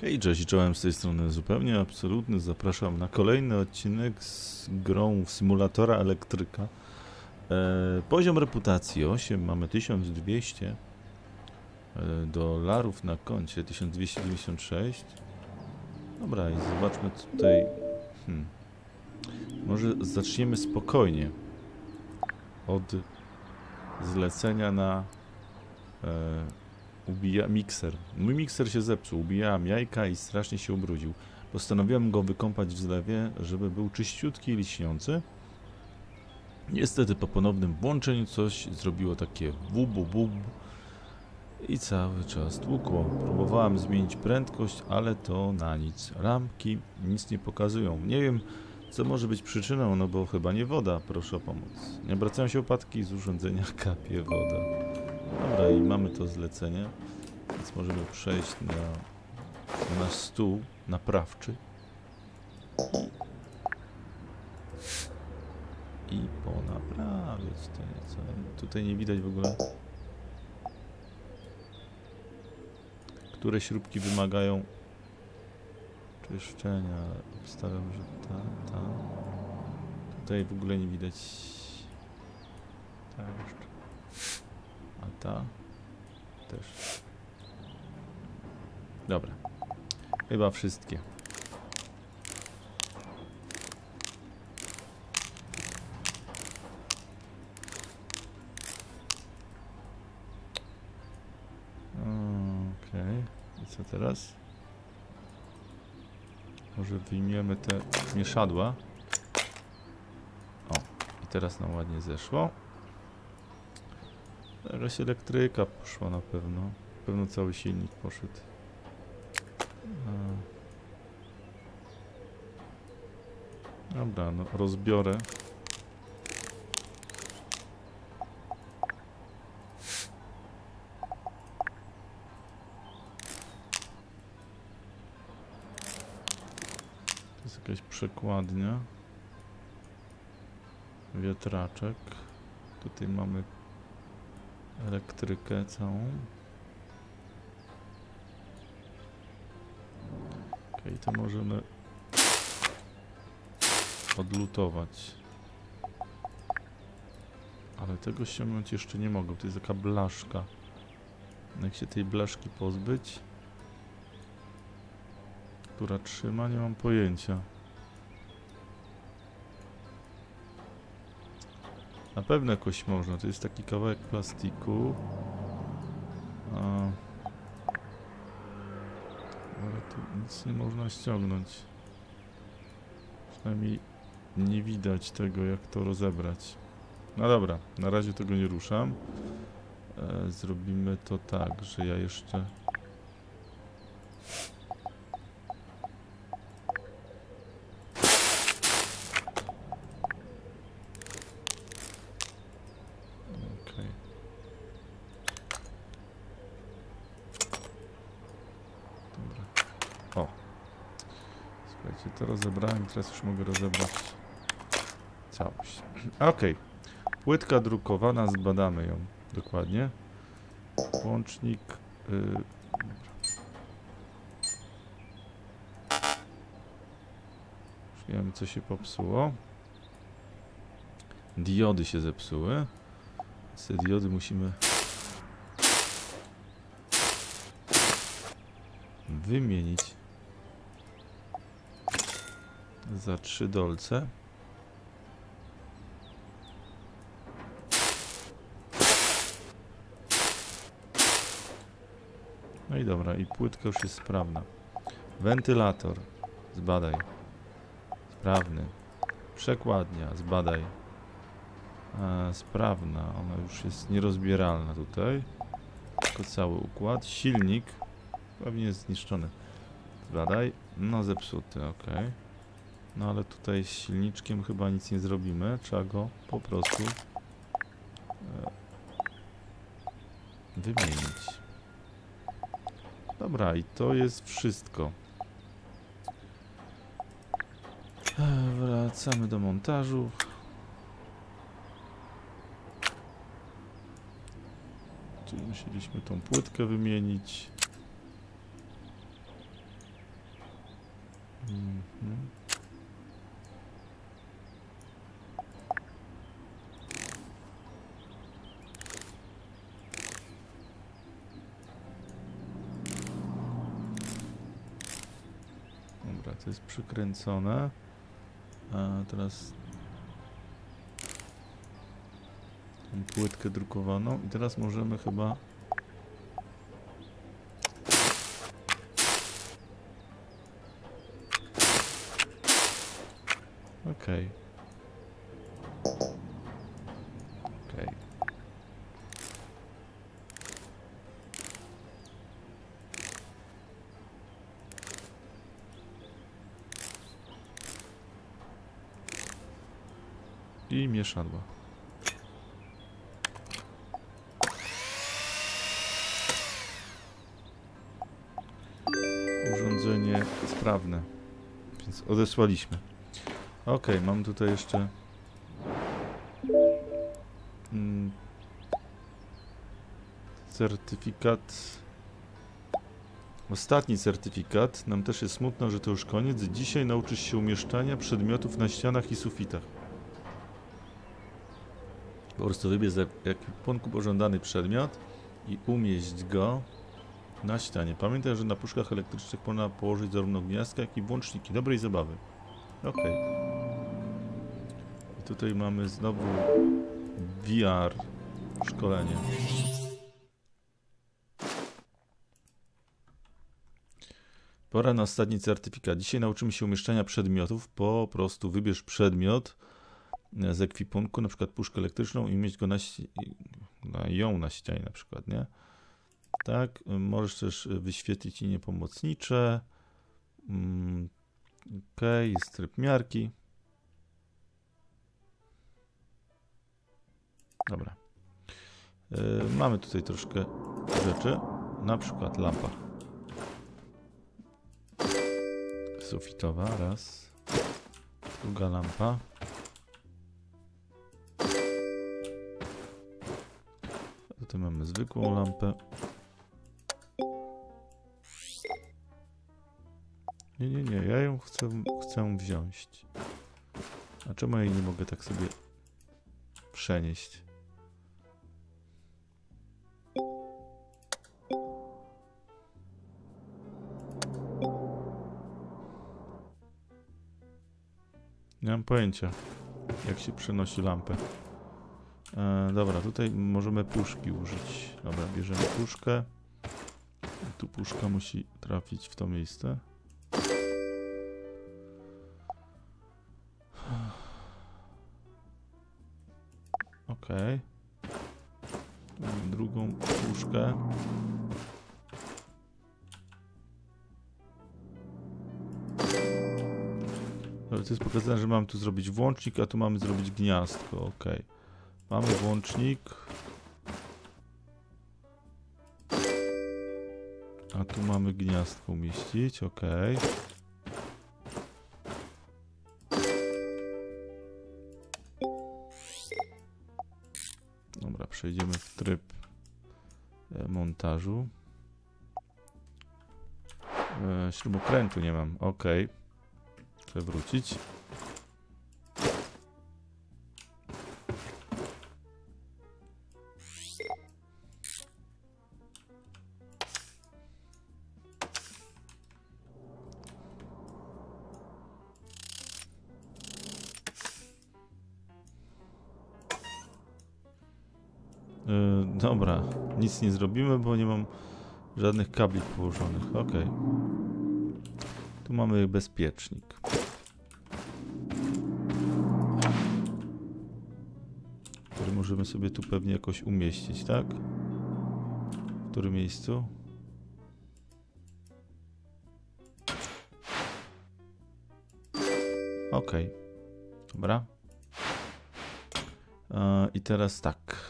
Hej, cześć, czołem z tej strony zupełnie absolutny. Zapraszam na kolejny odcinek z grą w symulatora elektryka. E, poziom reputacji 8, mamy 1200 e, dolarów na koncie, 1296. Dobra, i zobaczmy tutaj. Hmm. Może zaczniemy spokojnie od zlecenia na e, ubija mikser. Mój mikser się zepsuł, ubijałem jajka i strasznie się ubrudził. Postanowiłem go wykąpać w zlewie, żeby był czyściutki i liśniący. Niestety po ponownym włączeniu coś zrobiło takie wubu bub i cały czas tłukło. Próbowałem zmienić prędkość, ale to na nic. Lampki nic nie pokazują. Nie wiem, co może być przyczyną, no bo chyba nie woda, proszę o pomoc. Nie obracają się opadki, z urządzenia kapie woda. Dobra, i mamy to zlecenie, więc możemy przejść na, na nasz stół naprawczy. I ponaprawiać to nieco. Tutaj nie widać w ogóle, które śrubki wymagają czyszczenia. Obstawiam, że ta, ta. Tutaj w ogóle nie widać. Ta jeszcze. A ta też. Dobra. Chyba wszystkie. Okej. I co teraz? Może wyjmiemy te mieszadła. O, i teraz nam ładnie zeszło. Jakaś elektryka poszła na pewno. Pewno cały silnik poszedł. Dobra, no rozbiorę. To jest jakaś przekładnia. Wiatraczek. Tutaj mamy elektrykę całą. Okej, to możemy odlutować. Ale tego ściągnąć jeszcze nie mogę, to jest taka blaszka. Jak się tej blaszki pozbyć? Która trzyma? Nie mam pojęcia. Na pewno jakoś można. To jest taki kawałek plastiku. A... Ale tu nic nie można ściągnąć. Przynajmniej nie widać tego, jak to rozebrać. No dobra, na razie tego nie ruszam. E, zrobimy to tak, że ja jeszcze... O. Słuchajcie, to rozebrałem, teraz już mogę rozebrać całość. Okej. Płytka drukowana, zbadamy ją dokładnie. Łącznik. y. Już wiemy, co się popsuło. Diody się zepsuły. Więc Te diody musimy wymienić za trzy dolce. No i dobra, i płytka już jest sprawna. Wentylator, zbadaj. Sprawny. Przekładnia, zbadaj. E, sprawna, ona już jest nierozbieralna tutaj. Tylko cały układ. Silnik pewnie jest zniszczony. Zbadaj. No zepsuty, ok. No ale tutaj z silniczkiem chyba nic nie zrobimy. Trzeba go po prostu e, wymienić. Dobra, i to jest wszystko. E, Wracamy do montażu. Czyli musieliśmy tą płytkę wymienić. To jest przykręcone. A teraz tą płytkę drukowaną i teraz możemy chyba Okej. Okej. Mieszadło. Urządzenie sprawne, więc odesłaliśmy. Ok, mam tutaj jeszcze. Mm, certyfikat. Ostatni certyfikat. Nam też jest smutno, że to już koniec. Dzisiaj nauczysz się umieszczania przedmiotów na ścianach i sufitach. Po prostu wybierz za ekwipunku pożądany przedmiot i umieść go na ścianie. Pamiętaj, że na puszkach elektrycznych można położyć zarówno gniazdka, jak i włączniki. Dobrej zabawy. Okej. I tutaj mamy znowu VR szkolenie. Pora na ostatni certyfikat. Dzisiaj nauczymy się umieszczania przedmiotów. Po prostu wybierz przedmiot z ekwipunku, na przykład puszkę elektryczną i mieć go na, na ją na ścianie na przykład, nie? Tak, możesz też wyświetlić linie pomocnicze. Mm, Ok, jest tryb miarki. Dobra. Y, mamy tutaj troszkę rzeczy, na przykład lampa. Sufitowa, raz. Druga lampa. Tutaj mamy zwykłą lampę. Nie, nie, nie, ja ją chcę, chcę wziąć. A czemu ja jej nie mogę tak sobie przenieść? Nie mam pojęcia, jak się przenosi lampę. E, dobra, tutaj możemy puszki użyć. Dobra, bierzemy puszkę. Tu puszka musi trafić w to miejsce. Okej. Mam drugą puszkę. Ale to jest pokazane, że mam tu zrobić włącznik, a tu mamy zrobić gniazdko. Okej. Mamy włącznik. A tu mamy gniazdko umieścić, okej. Dobra, przejdziemy w tryb e, montażu. E, śrubokrętu nie mam, ok. Chcę wrócić. Nic nie zrobimy, bo nie mam żadnych kabli położonych. Ok. Tu mamy bezpiecznik. Który możemy sobie tu pewnie jakoś umieścić, tak? W którym miejscu? Ok. Dobra. E, I teraz tak.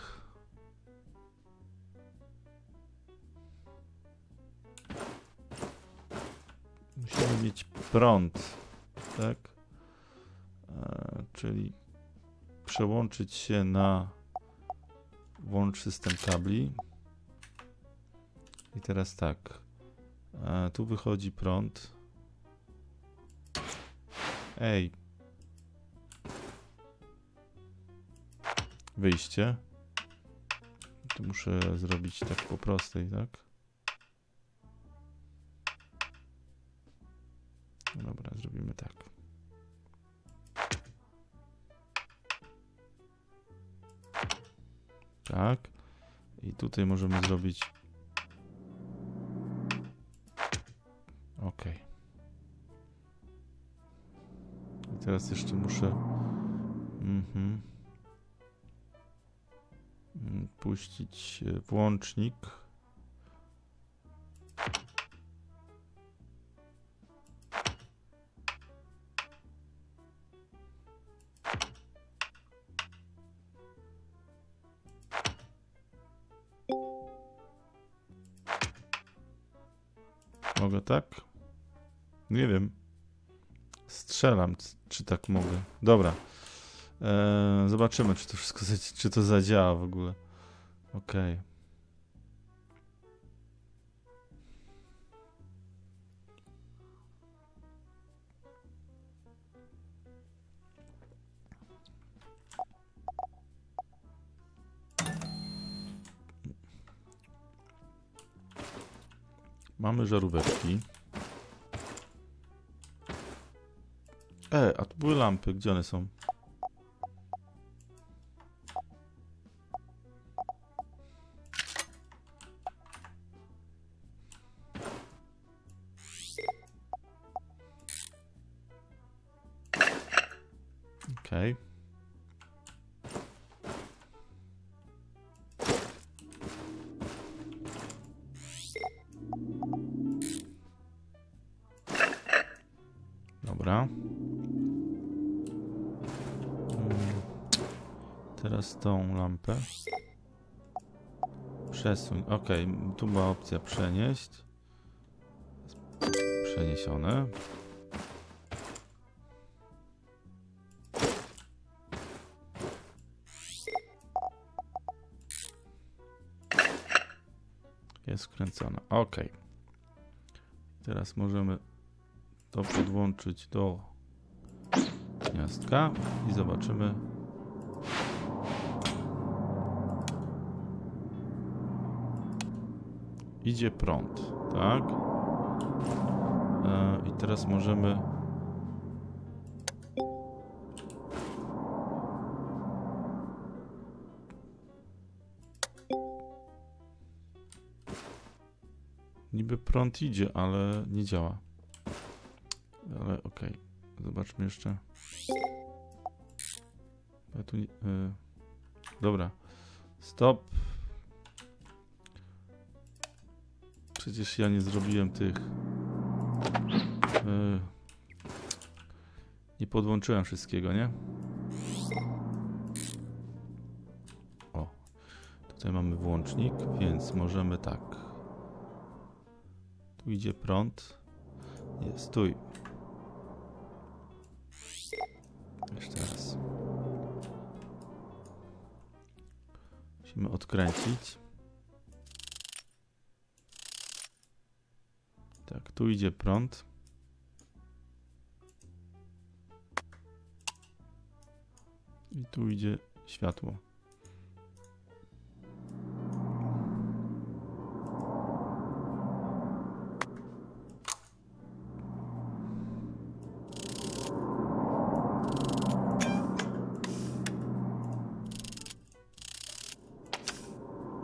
Prąd, tak? E, czyli przełączyć się na włącz system kabli. I teraz tak. E, tu wychodzi prąd. Ej. Wyjście. Tu muszę zrobić tak po prostej, tak? Zrobimy tak. Tak. I tutaj możemy zrobić. Ok. I teraz jeszcze muszę. Mhm. Mm, Puścić e, włącznik. Tak? Nie wiem. Strzelam, czy tak mogę. Dobra. Eee, zobaczymy, czy to wszystko, czy to zadziała w ogóle. Okej. Mamy żaróweczki. E, a tu były lampy. Gdzie one są? Przesuń. Ok, tu była opcja przenieść. Przeniesione. Jest wkręcona. Ok. Teraz możemy to podłączyć do gniazdka i zobaczymy. Idzie prąd, tak? E, I teraz możemy. Niby prąd idzie, ale nie działa. Ale okej. Zobaczmy jeszcze. Ja tu nie, y, Dobra. Stop. Przecież ja nie zrobiłem tych. y, nie podłączyłem wszystkiego, nie? O. Tutaj mamy włącznik, więc możemy tak. Tu idzie prąd. Nie, stój. Jeszcze raz. Musimy odkręcić. Tu idzie prąd. I tu idzie światło.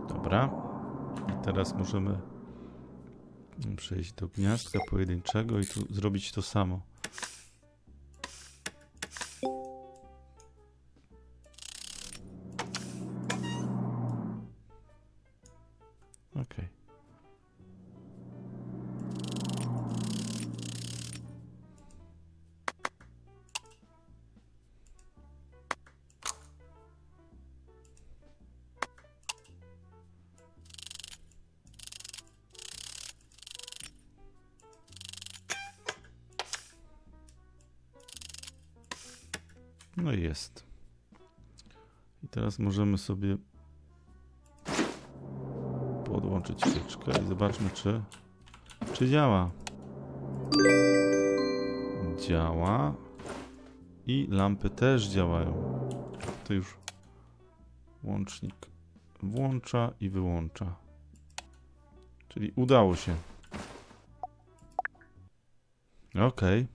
Dobra. I teraz możemy przejść do gniazdka pojedynczego i tu zrobić to samo. I teraz możemy sobie podłączyć świeczkę i zobaczmy, czy, czy działa. Działa. I lampy też działają. To już łącznik włącza i wyłącza. Czyli udało się. Okej.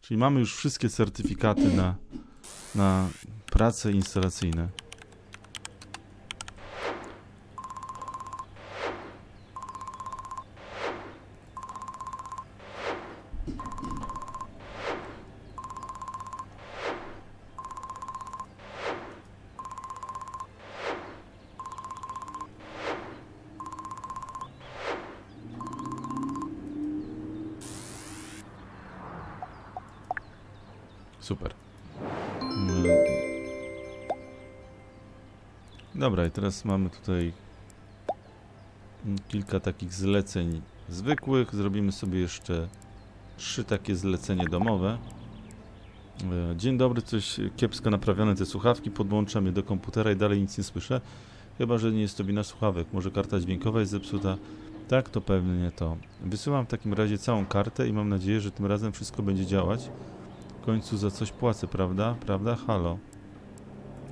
Czyli mamy już wszystkie certyfikaty na, na prace instalacyjne. Super. Dobra, i teraz mamy tutaj kilka takich zleceń zwykłych. Zrobimy sobie jeszcze trzy takie zlecenie domowe. E, Dzień dobry, coś kiepsko naprawione te słuchawki. Podłączam je do komputera i dalej nic nie słyszę. Chyba, że nie jest to wina słuchawek. Może karta dźwiękowa jest zepsuta. Tak, to pewnie nie to. Wysyłam w takim razie całą kartę i mam nadzieję, że tym razem wszystko będzie działać. W końcu za coś płacę, prawda? Prawda? Halo.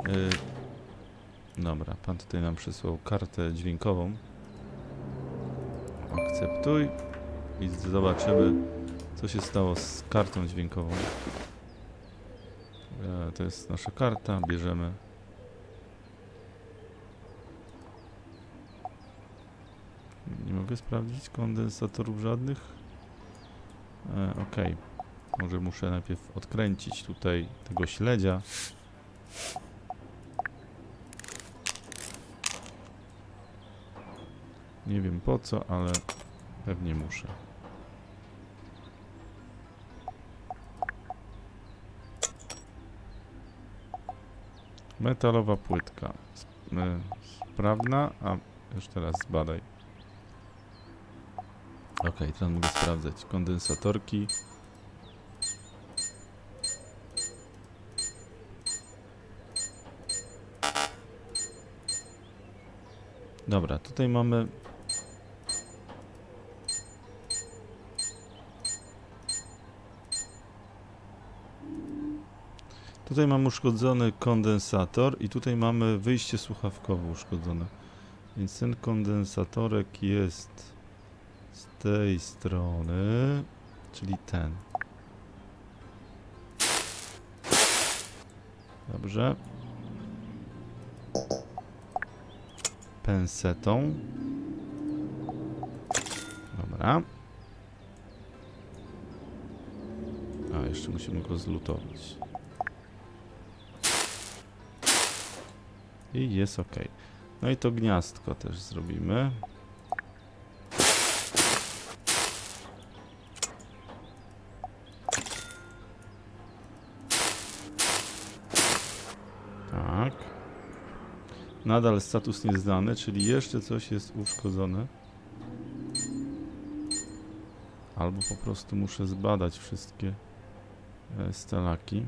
Yy, dobra, pan tutaj nam przysłał kartę dźwiękową. Akceptuj i zobaczymy, co się stało z kartą dźwiękową. E, to jest nasza karta, bierzemy. Nie mogę sprawdzić kondensatorów żadnych. E, Okej. Może muszę najpierw odkręcić tutaj tego śledzia. Nie wiem po co, ale pewnie muszę. Metalowa płytka. E, Sprawna, a już teraz zbadaj. Ok, teraz mogę sprawdzać kondensatorki. Dobra, tutaj mamy. Tutaj mamy uszkodzony kondensator i tutaj mamy wyjście słuchawkowe uszkodzone. Więc ten kondensatorek jest z tej strony, czyli ten. Dobrze. pensetą. Dobra. A, jeszcze musimy go zlutować. I jest ok. No i to gniazdko też zrobimy. Tak. Nadal status nieznany, czyli jeszcze coś jest uszkodzone. Albo po prostu muszę zbadać wszystkie e, stalaki.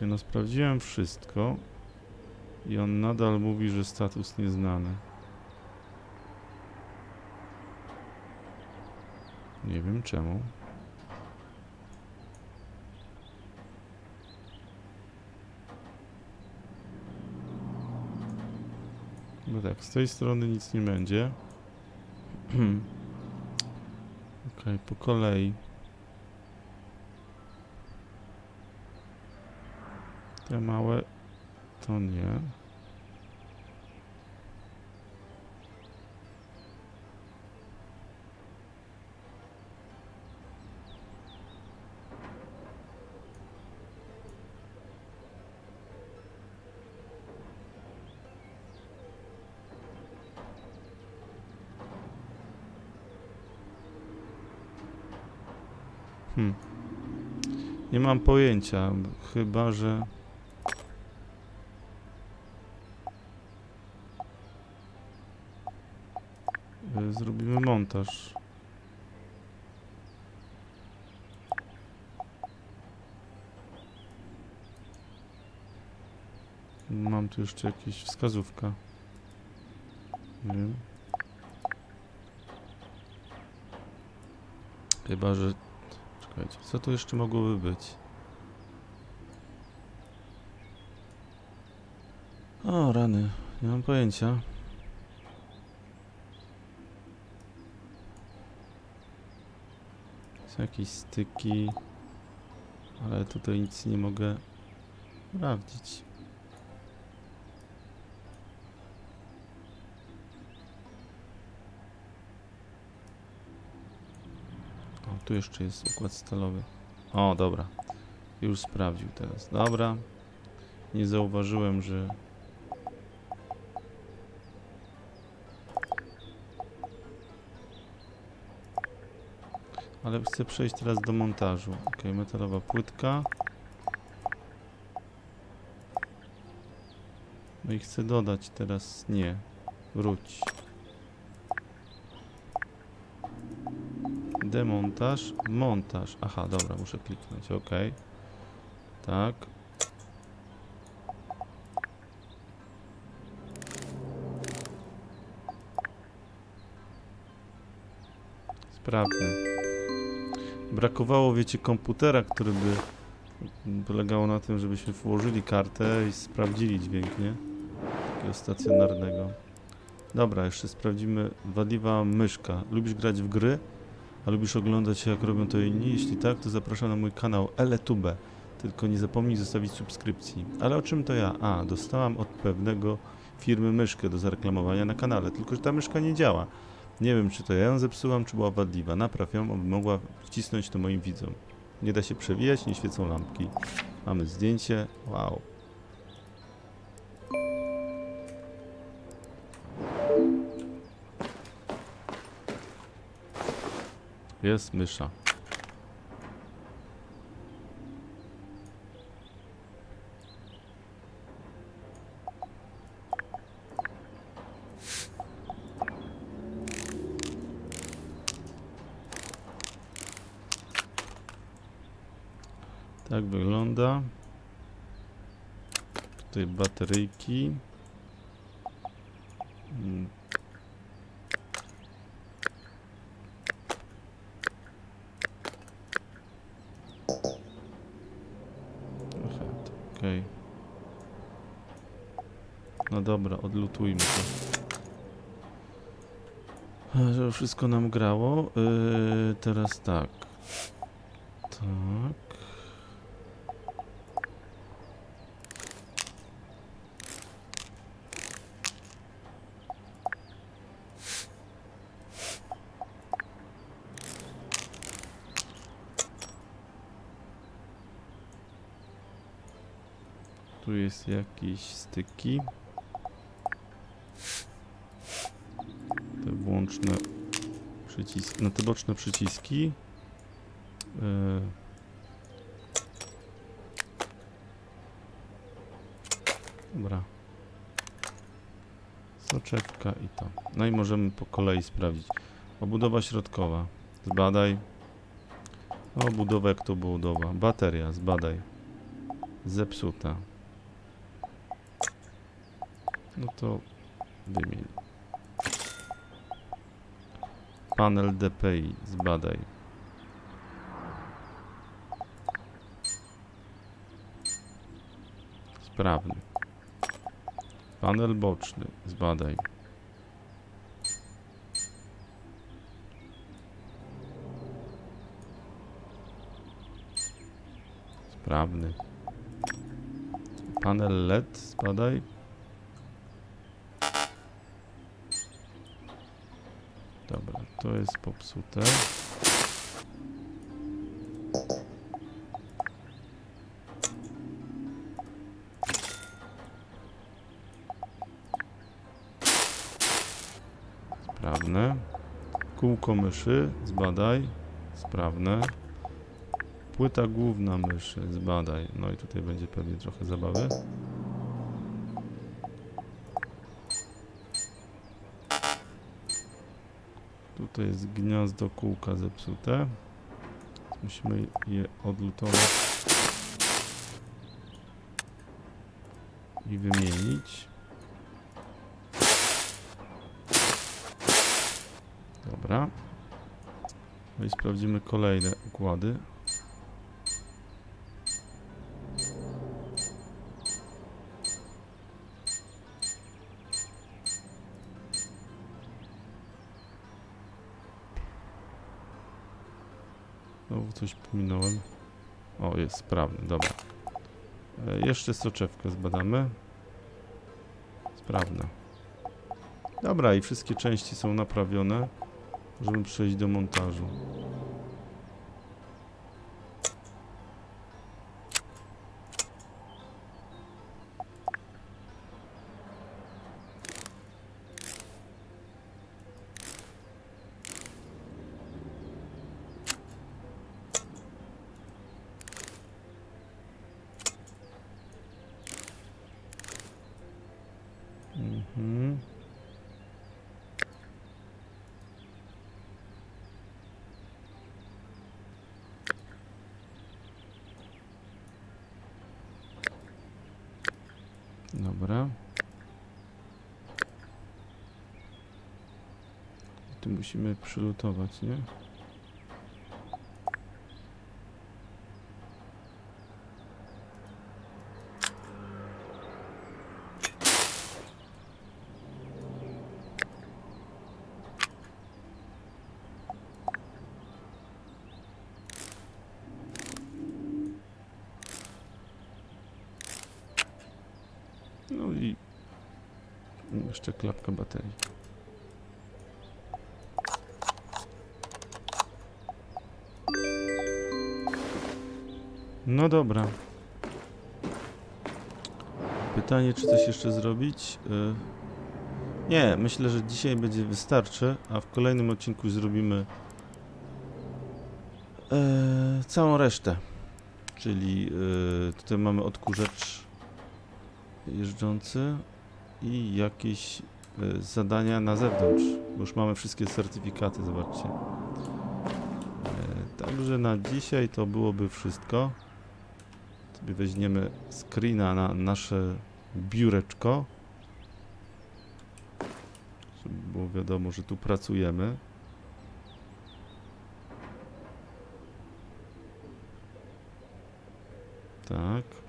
No sprawdziłem wszystko i on nadal mówi, że status nieznany. Nie wiem czemu. No tak, z tej strony nic nie będzie. Okej, po kolei. Te małe to nie. Hmm. Nie mam pojęcia, chyba że. mam też. Mam tu jeszcze jakieś wskazówka. Nie. Chyba, że... Czekajcie, co tu jeszcze mogłoby być? O, rany. Nie mam pojęcia. Jakieś styki, ale tutaj nic nie mogę sprawdzić. O, tu jeszcze jest układ stalowy. O, dobra. Już sprawdził teraz. Dobra. Nie zauważyłem, że Ale chcę przejść teraz do montażu. Ok, metalowa płytka. No i chcę dodać teraz nie. Wróć. Demontaż, montaż. Aha, dobra, muszę kliknąć. Ok. Tak. Sprawny. Brakowało, wiecie, komputera, który by polegało na tym, żebyśmy włożyli kartę i sprawdzili dźwięk, nie? Takiego stacjonarnego. Dobra, jeszcze sprawdzimy. Wadliwa myszka. Lubisz grać w gry? A lubisz oglądać, jak robią to inni? Jeśli tak, to zapraszam na mój kanał Eletube. Tylko nie zapomnij zostawić subskrypcji. Ale o czym to ja? A, dostałam od pewnego firmy myszkę do zareklamowania na kanale, tylko że ta myszka nie działa. Nie wiem, czy to ja ją zepsułam, czy była wadliwa. Napraw ją, aby mogła wcisnąć to moim widzom. Nie da się przewijać, nie świecą lampki. Mamy zdjęcie. Wow. Jest mysza. Tak wygląda. Tutaj bateryjki. Mm. To okej. No dobra, odlutujmy to. Żeby wszystko nam grało. Yy, teraz. Tak. Tu jest jakieś styki. Te włączne przyciski, no te boczne przyciski. Yy. Dobra. Soczewka i to. No i możemy po kolei sprawdzić. Obudowa środkowa. Zbadaj. Obudowa jak to budowa. Bateria. Zbadaj. Zepsuta. No to wymień. Panel DPI, zbadaj. Sprawny. Panel boczny, zbadaj. Sprawny. Panel LED, zbadaj. Dobra, jest popsute. Sprawne. Kółko myszy, zbadaj. Sprawne. Płyta główna myszy, zbadaj. No i tutaj będzie pewnie trochę zabawy. Tutaj jest gniazdo kółka zepsute. Musimy je odlutować i wymienić. Dobra. No i sprawdzimy kolejne układy. Coś pominąłem. O, jest sprawny, dobra. E, jeszcze soczewkę zbadamy. Sprawna. Dobra, i wszystkie części są naprawione. Możemy przejść do montażu. Mhm. Dobra. Tu musimy przylutować, nie? No i jeszcze klapka baterii. No dobra. Pytanie, czy coś jeszcze zrobić? Y, Nie, myślę, że dzisiaj będzie wystarczy, a w kolejnym odcinku zrobimy e, całą resztę. Czyli y, tutaj mamy odkurzacz jeżdżący i jakieś y, zadania na zewnątrz. Już mamy wszystkie certyfikaty, zobaczcie. E, Także na dzisiaj to byłoby wszystko. Sobie weźmiemy screena na nasze biureczko. Żeby było wiadomo, że tu pracujemy. Tak.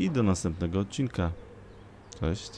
I do następnego odcinka. Cześć.